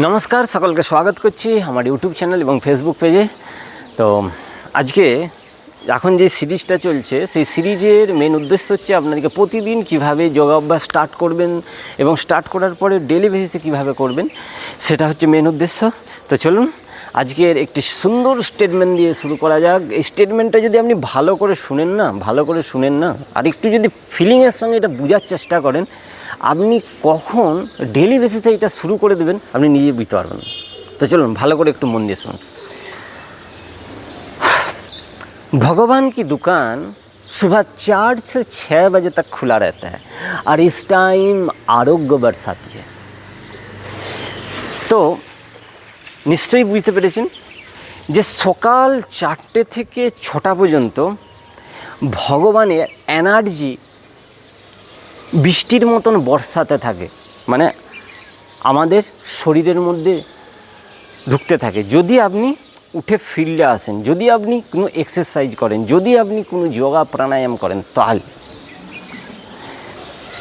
নমস্কার, সকলকে স্বাগত করছি আমার ইউটিউব চ্যানেল এবং ফেসবুক পেজে তো আজকে এখন যে সিরিজটা চলছে, সেই সিরিজের মেন উদ্দেশ্য হচ্ছে আপনাদেরকে প্রতিদিন কীভাবে যোগাভ্যাস স্টার্ট করবেন এবং স্টার্ট করার পরে ডেলি বেসিসে কীভাবে করবেন, সেটা হচ্ছে মেন উদ্দেশ্য। তো চলুন, আজকের একটি সুন্দর স্টেটমেন্ট দিয়ে শুরু করা যাক। এই স্টেটমেন্টটা যদি আপনি ভালো করে শুনেন না, ভালো করে শুনেন না, আর একটু যদি ফিলিংয়ের সঙ্গে এটা বোঝার চেষ্টা করেন আপনি কখন ডেলি বেসিসে এটা শুরু করে দেবেন আপনি নিজে বুঝতে পারবেন না। তো চলুন ভালো করে একটু মন দিয়ে শুনুন भगवान की दुकान सुबह चार से छः बजे तक खुला रहता है और इस टाइम आरोग्य बरसाती है তো নিশ্চয়ই বুঝতে পেরেছেন যে সকাল চারটে থেকে ছটা পর্যন্ত ভগবানের এনার্জি বৃষ্টির মতন বর্ষাতে থাকে। মানে আমাদের শরীরের মধ্যে ঢুকতে থাকে। যদি আপনি উঠে ফিল্ডে আসেন, যদি আপনি কোনো এক্সারসাইজ করেন, যদি আপনি কোনো যোগা প্রাণায়াম করেন, তাহলে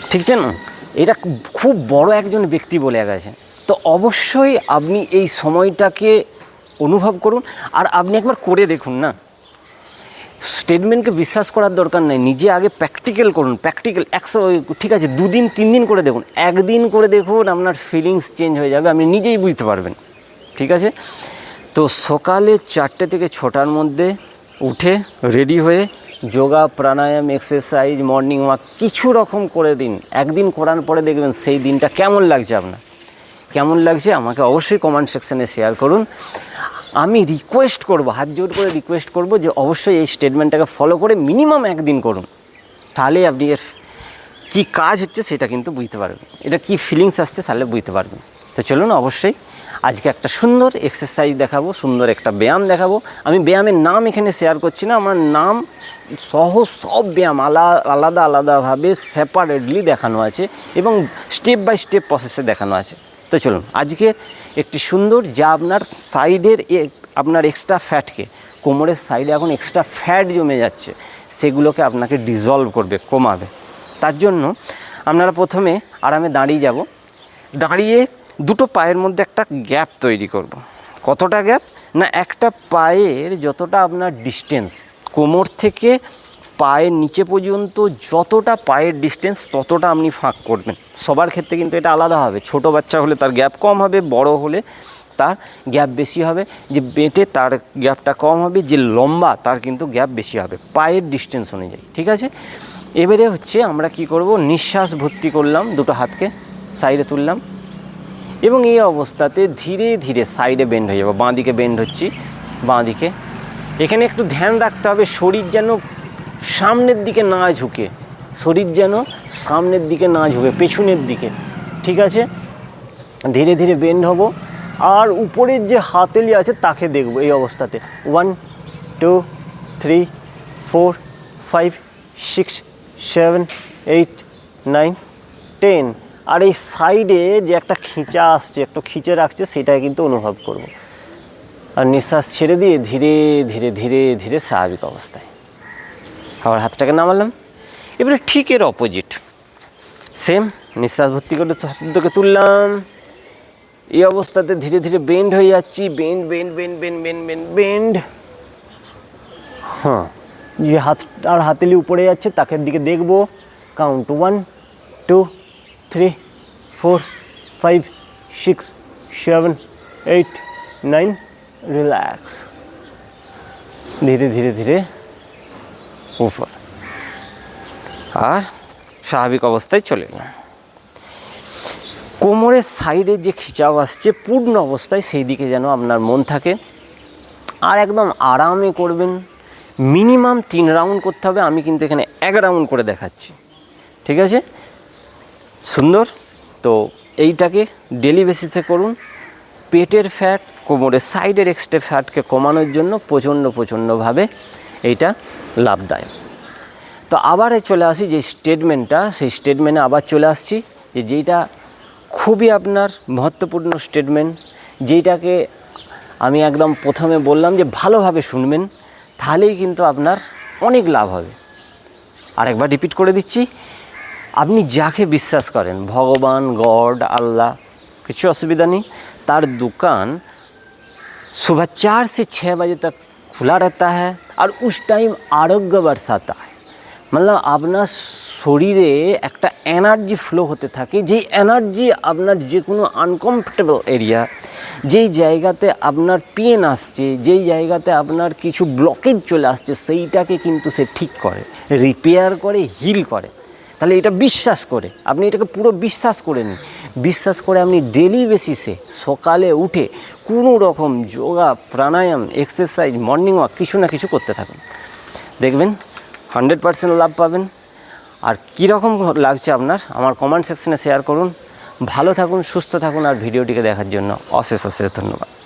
ঠিক আছে না? এটা খুব বড় একজন ব্যক্তি বলে গেছে তো অবশ্যই আপনি এই সময়টাকে অনুভব করুন। আর আপনি একবার করে দেখুন না? স্টেটমেন্টকে বিশ্বাস করার দরকার নেই। নিজে আগে প্র্যাকটিক্যাল করুন। প্র্যাকটিক্যাল একশো ঠিক আছে, দুদিন তিন দিন করে দেখুন। একদিন করে দেখুন আপনার ফিলিংস চেঞ্জ হয়ে যাবে, আপনি নিজেই বুঝতে পারবেন। ঠিক আছে? তো সকালে চারটে থেকে ছটার মধ্যে উঠে রেডি হয়ে yoga, pranayama exercise morning walk কিছু রকম করে দিন। একদিন করার পরে দেখবেন সেই দিনটা কেমন লাগছে আপনার। কেমন লাগছে আমাকে অবশ্যই কমেন্ট সেকশানে শেয়ার করুন। আমি রিকোয়েস্ট করব, হাত জোর করে রিকোয়েস্ট করব যে অবশ্যই এই স্টেটমেন্টটাকে ফলো করে মিনিমাম একদিন করুন। তাহলে আপনি এর কী কাজ হচ্ছে সেটা কিন্তু বুঝতে পারবেন। এটা কি ফিলিংস আসছে তাহলে বুঝতে পারবেন। তো চলুন অবশ্যই আজকে একটা সুন্দর এক্সারসাইজ দেখাবো, সুন্দর একটা ব্যায়াম দেখাবো। আমি ব্যায়ামের নাম এখানে শেয়ার করছি না, আমার নাম সহ সব ব্যায়াম আলা, আলাদা, আলাদাভাবে সেপারেটলি দেখানো আছে এবং স্টেপ বাই স্টেপ প্রসেসে দেখানো আছে। তো চলুন, আজকে একটি সুন্দর যা আপনার সাইডের আপনার এক্সট্রা ফ্যাটকে কোমরের সাইডে এখন এক্সট্রা ফ্যাট জমে যাচ্ছে, সেগুলোকে আপনাকে ডিজলভ করবে, কমাবে। তার জন্য আপনারা প্রথমে আরামে দাঁড়িয়ে যাব। দাঁড়িয়ে দুটো পায়ের মধ্যে একটা গ্যাপ তৈরি করব। কতটা গ্যাপ না, একটা পায়ের যতটা আপনার ডিস্টেন্স কোমর থেকে পায়ের নিচে পর্যন্ত যতটা পায়ের ডিস্টেন্স ততটা আপনি ফাঁক করবেন। সবার ক্ষেত্রে কিন্তু এটা আলাদা হবে। ছোট বাচ্চা হলে তার গ্যাপ কম হবে, বড় হলে তার গ্যাপ বেশি হবে। যে বেটে তার গ্যাপটা কম হবে, যে লম্বা তার কিন্তু গ্যাপ বেশি হবে। পায়ের ডিস্টেন্স অনুযায়ী, ঠিক আছে? এবারে হচ্ছে আমরা কি করব? নিঃশ্বাস ভর্তি করলাম, দুটো হাতকে সাইডে তুললাম। এবং এই অবস্থাতে ধীরে ধীরে সাইডে বেন্ড হয়ে যাব। বাঁ দিকে বেন্ড হচ্ছি, বাঁ দিকে। এখানে একটু ধ্যান রাখতে হবে, শরীর যেন সামনের দিকে না ঝুঁকে, শরীর যেন সামনের দিকে না ঝুঁকে, পেছনের দিকে, ঠিক আছে? ধীরে ধীরে বেন্ড হব, আর উপরের যে হাতেলি আছে তাকে দেখব এই অবস্থাতে। One two three four five six seven eight nine ten আর এই সাইডে যে একটা খিঁচা আসছে, একটু খিঁচে রাখছে সেটা কিন্তু অনুভব করব। আর নিঃশ্বাস ছেড়ে দিয়ে ধীরে ধীরে ধীরে ধীরে স্বাভাবিক অবস্থায়। আবার হাতটাকে নামালাম। এবারে ঠিক এর অপোজিট সেম নিঃশ্বাস ভর্তি করে তো হাত দুটোকে তুললাম। এই অবস্থাতে ধীরে ধীরে বেন্ড হয়ে যাচ্ছি। Bend bend bend bend bend bend bend হ্যাঁ যে হাত আর হাতেলি উপরে যাচ্ছে তাকে দিকে দেখব। Count one two three four five six seven eight nine relax ধীরে ধীরে ধীরে উপর আর স্বাভাবিক অবস্থায় চলে গেলাম কোমরের সাইডে যে খিচাও আসছে, পূর্ণ অবস্থায় সেই দিকে যেন আপনার মন থাকে। আর একদম আরামে করবেন। মিনিমাম তিন রাউন্ড করতে হবে। আমি কিন্তু এখানে এক রাউন্ড করে দেখাচ্ছি। ঠিক আছে? সুন্দর? তো এইটাকে ডেলি বেসিসে করুন। পেটের ফ্যাট কোমরের সাইডের এক্সট্রা ফ্যাটকে কমানোর জন্য প্রচণ্ড প্রচণ্ডভাবে এইটা লাভদায়ক তো আবার এই চলে আসি যে স্টেটমেন্টটা সেই স্টেটমেন্টে আবার চলে আসছি যে যেইটা খুবই আপনার মহত্বপূর্ণ স্টেটমেন্ট যেইটাকে আমি একদম প্রথমে বললাম যে ভালোভাবে শুনবেন তাহলেই কিন্তু আপনার অনেক লাভ হবে আরেকবার রিপিট করে দিচ্ছি আপনি যাকে বিশ্বাস করেন ভগবান গড আল্লাহ কিছু অসুবিধা নেই তার দোকান सुबह चार से छः बजे तक खुला रहता है और उस टाइम आरोग्य बरसाता है मतलब আপনার শরীরে একটা এনার্জি ফ্লো হতে থাকে যেই এনার্জি আপনার যে কোনো আনকমফর্টেবল এরিয়া যেই জায়গাতে আপনার পেন আসছে যেই জায়গাতে আপনার কিছু ব্লকেজ চলে আসছে সেইটাকে কিন্তু সে ঠিক করে রিপেয়ার করে হিল করে তাহলে এটা বিশ্বাস করে আপনি এটাকে পুরো বিশ্বাস করে নিন বিশ্বাস করে আপনি ডেলি বেসিসে সকালে উঠে কোনো রকম yoga, pranayama exercise morning walk কিছু না কিছু করতে থাকুন। দেখবেন হান্ড্রেড পার্সেন্ট লাভ পাবেন। আর কীরকম লাগছে আপনার, আমার কমেন্ট সেকশনে শেয়ার করুন। ভালো থাকুন, সুস্থ থাকুন, আর ভিডিওটিকে দেখার জন্য অশেষ অশেষ ধন্যবাদ।